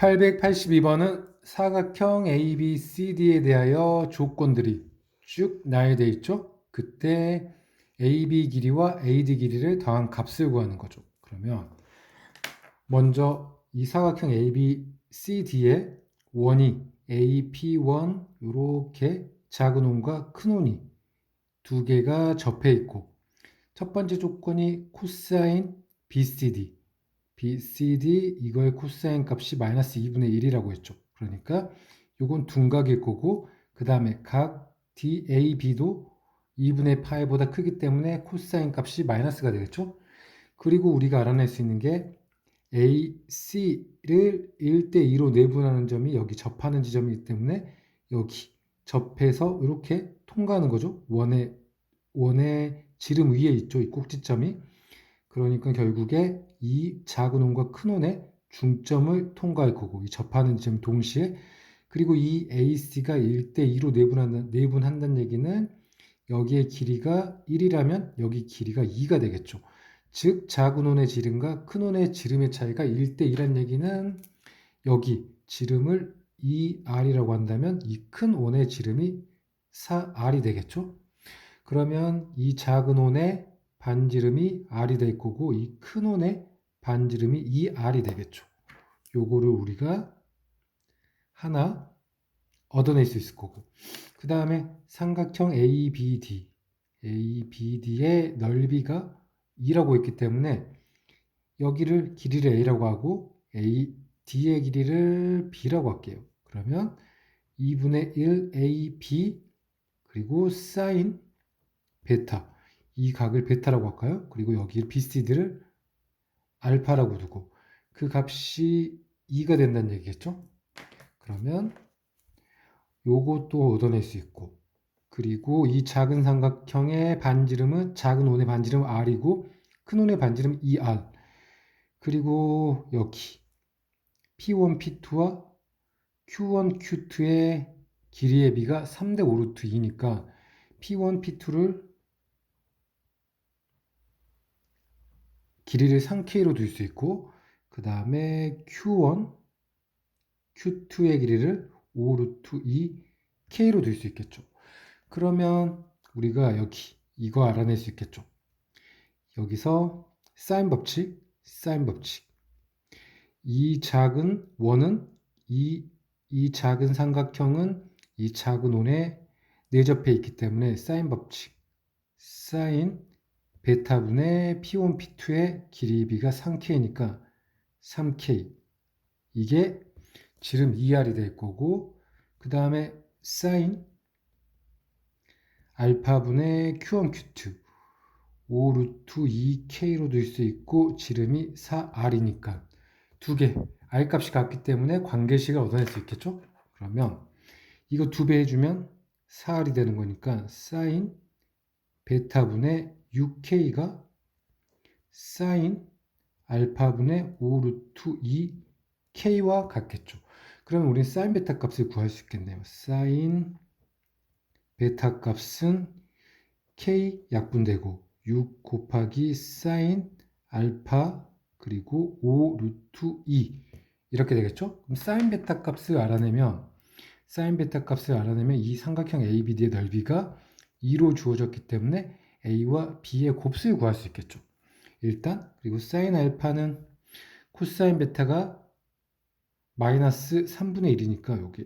882번은 사각형 ABCD에 대하여 조건들이 쭉 나열되어 있죠. 그때 AB 길이와 AD 길이를 더한 값을 구하는 거죠. 그러면 먼저 이 사각형 ABCD의 원이 AP1 이렇게 작은 원과 큰 원이 두 개가 접해 있고 첫 번째 조건이 코사인 BCD BCD 이거의 코사인 값이 마이너스 2분의 1이라고 했죠. 그러니까 이건 둔각일 거고 그 다음에 각 DAB도 2분의 파이보다 크기 때문에 코사인 값이 마이너스가 되겠죠. 그리고 우리가 알아낼 수 있는 게 AC를 1대 2로 내분하는 점이 여기 접하는 지점이기 때문에 여기 접해서 이렇게 통과하는 거죠. 원의 원의 지름 위에 있죠. 이 꼭지점이. 그러니까 결국에 이 작은 원과 큰 원의 중점을 통과할 거고 이 접하는 지점 동시에 그리고 이 AC가 1대2로 내분한다, 내분한다는 얘기는 여기의 길이가 1이라면 여기 길이가 2가 되겠죠. 즉 작은 원의 지름과 큰 원의 지름의 차이가 1대2란 얘기는 여기 지름을 2r이라고 한다면 이큰 원의 지름이 4r이 되겠죠. 그러면 이 작은 원의 반지름이 r이 될 거고 이 큰 원의 반지름이 2r이 되겠죠. 요거를 우리가 하나 얻어낼 수 있을 거고 그 다음에 삼각형 ABD ABD의 넓이가 2라고 있기 때문에 여기를 길이를 A라고 하고 A, D의 길이를 B라고 할게요. 그러면 2분의 1 AB 그리고 사인 베타 이 각을 베타라고 할까요? 그리고 여기 BCD를 알파라고 두고 그 값이 2가 된다는 얘기겠죠? 그러면 요것도 얻어낼 수 있고 그리고 이 작은 삼각형의 반지름은 작은 원의 반지름 r이고 큰 원의 반지름 2r 그리고 여기 p1, p2와 q1, q2의 길이의 비가 3대 5루트 2니까 p1, p2를 길이를 3k로 둘 수 있고 그 다음에 q1, q2의 길이를 5루트 2k로 둘 수 있겠죠. 그러면 우리가 여기 이거 알아낼 수 있겠죠. 여기서 사인 법칙, 사인 법칙. 이 작은 원은 이, 이 작은 삼각형은 이 작은 원에 내접해 있기 때문에 사인 법칙. 사인 베타분의 P1, P2의 길이비가 3K니까 3K. 이게 지름 2R이 될 거고, 그 다음에 사인 알파분의 Q1, Q2 5 루트 2K로 될 수 있고 지름이 4R이니까 두 개 R 값이 같기 때문에 관계식을 얻어낼 수 있겠죠? 그러면 이거 두 배 해주면 4R이 되는 거니까 사인 베타분의 6K가 사인 알파분의 5 루트 2K와 같겠죠. 그러면 우리는 사인 베타 값을 구할 수 있겠네요. 사인 베타 값은 k 약분되고 6 곱하기 사인 알파 그리고 5 루트 2 이렇게 되겠죠? 그럼 사인 베타 값을 알아내면 사인 베타 값을 알아내면 이 삼각형 ABD의 넓이가 2로 주어졌기 때문에 A와 B의 곱수를 구할 수 있겠죠. 일단 그리고 사인 알파는 코사인 베타가 마이너스 3분의 1이니까 여기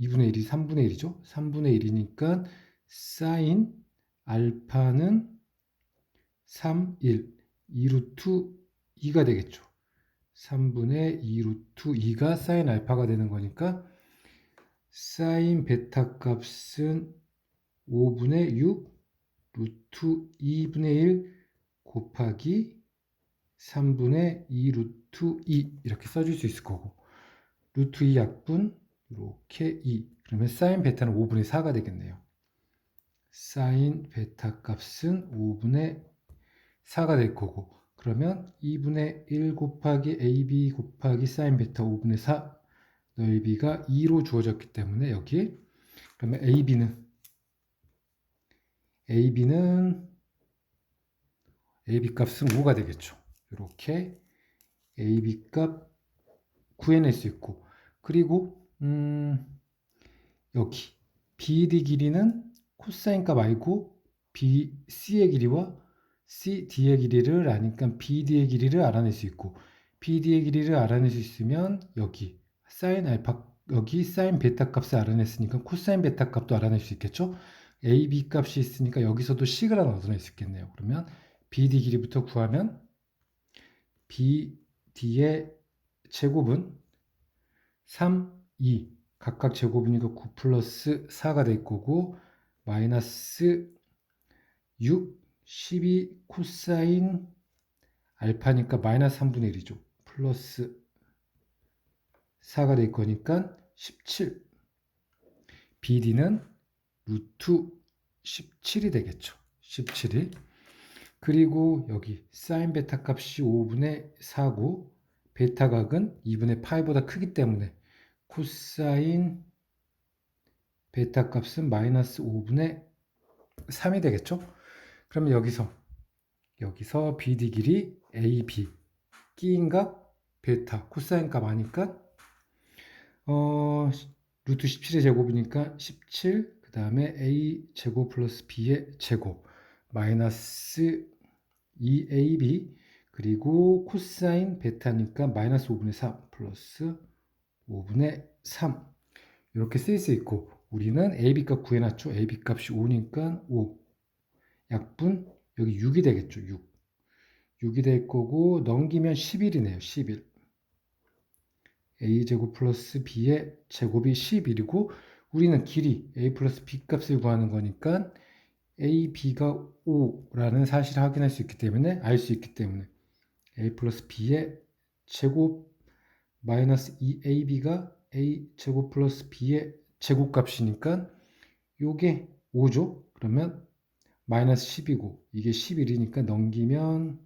2분의 1이 3분의 1이죠. 3분의 1이니까 사인 알파는 3, 1, 2루트 2가 되겠죠. 3분의 2루트 2가 사인 알파가 되는 거니까 사인 베타 값은 5분의 6 루트 2분의 1 곱하기 3분의 2 루트 2 이렇게 써줄 수 있을 거고. 루트 2 약분 이렇게 2 그러면 사인 베타는 5분의 4가 되겠네요. 사인 베타 값은 5분의 4가 될 거고. 그러면 2분의 1 곱하기 AB 곱하기 사인 베타 5분의 4 넓이가 2로 주어졌기 때문에 여기 그러면 AB는 AB는 AB 값은 5가 되겠죠. 이렇게 AB 값 구해낼 수 있고 그리고 음, 여기 BD 길이는 코사인 값 알고 BC의 길이와 CD의 길이를 아니까 BD의 길이를 알아낼 수 있고 BD의 길이를 알아낼 수 있으면 여기 사인 알파 여기 사인 베타 값을 알아냈으니까 코사인 베타 값도 알아낼 수 있겠죠? A, B 값이 있으니까 여기서도 얻어낼 수 있겠네요. 그러면 BD 길이부터 구하면 BD의 제곱은 3, 2 각각 제곱이니까 9 플러스 4가 될 거고 마이너스 6, 12 코사인 알파니까 마이너스 3분의 1이죠. 플러스 4가 될 거니까 17. BD는 루트 17이 되겠죠. 17이. 그리고 여기 사인 베타 값이 5분의 4고 베타 각은 2분의 파이보다 크기 때문에 코사인 베타 값은 마이너스 5분의 3이 되겠죠? 그러면 여기서 여기서 BD 길이 AB 끼인 값 베타 코사인 값 아니까 어 루트 17의 제곱이니까 17그 다음에 A 제곱 플러스 B의 제곱 마이너스 2AB 그리고 코사인 베타니까 마이너스 5분의 3 플러스 5분의 3 이렇게 쓸 수 있고 우리는 AB 값 구해놨죠. AB 값이 5니까 5 약분 여기 6이 되겠죠. 6 6이 될 거고 넘기면 11이네요. 11 a제곱 플러스 b의 제곱이 11이고 우리는 길이 a 플러스 b 값을 구하는 거니까 a, b가 5라는 사실을 확인할 수 있기 때문에 알 수 있기 때문에 a 플러스 b의 제곱 마이너스 2ab가 a 제곱 플러스 b의 제곱값이니까 요게 5죠. 그러면 마이너스 10이고 이게 11이니까 넘기면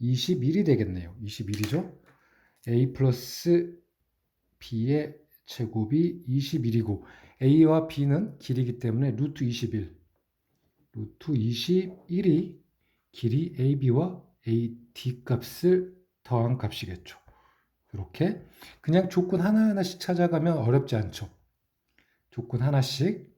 21이 되겠네요. 21이죠. a 플러스 b의 제곱이 21이고 a와 b는 길이기 때문에 루트 21 루트 21이 길이 ab와 ad 값을 더한 값이겠죠. 이렇게 그냥 조건 하나하나씩 찾아가면 어렵지 않죠. 조건 하나씩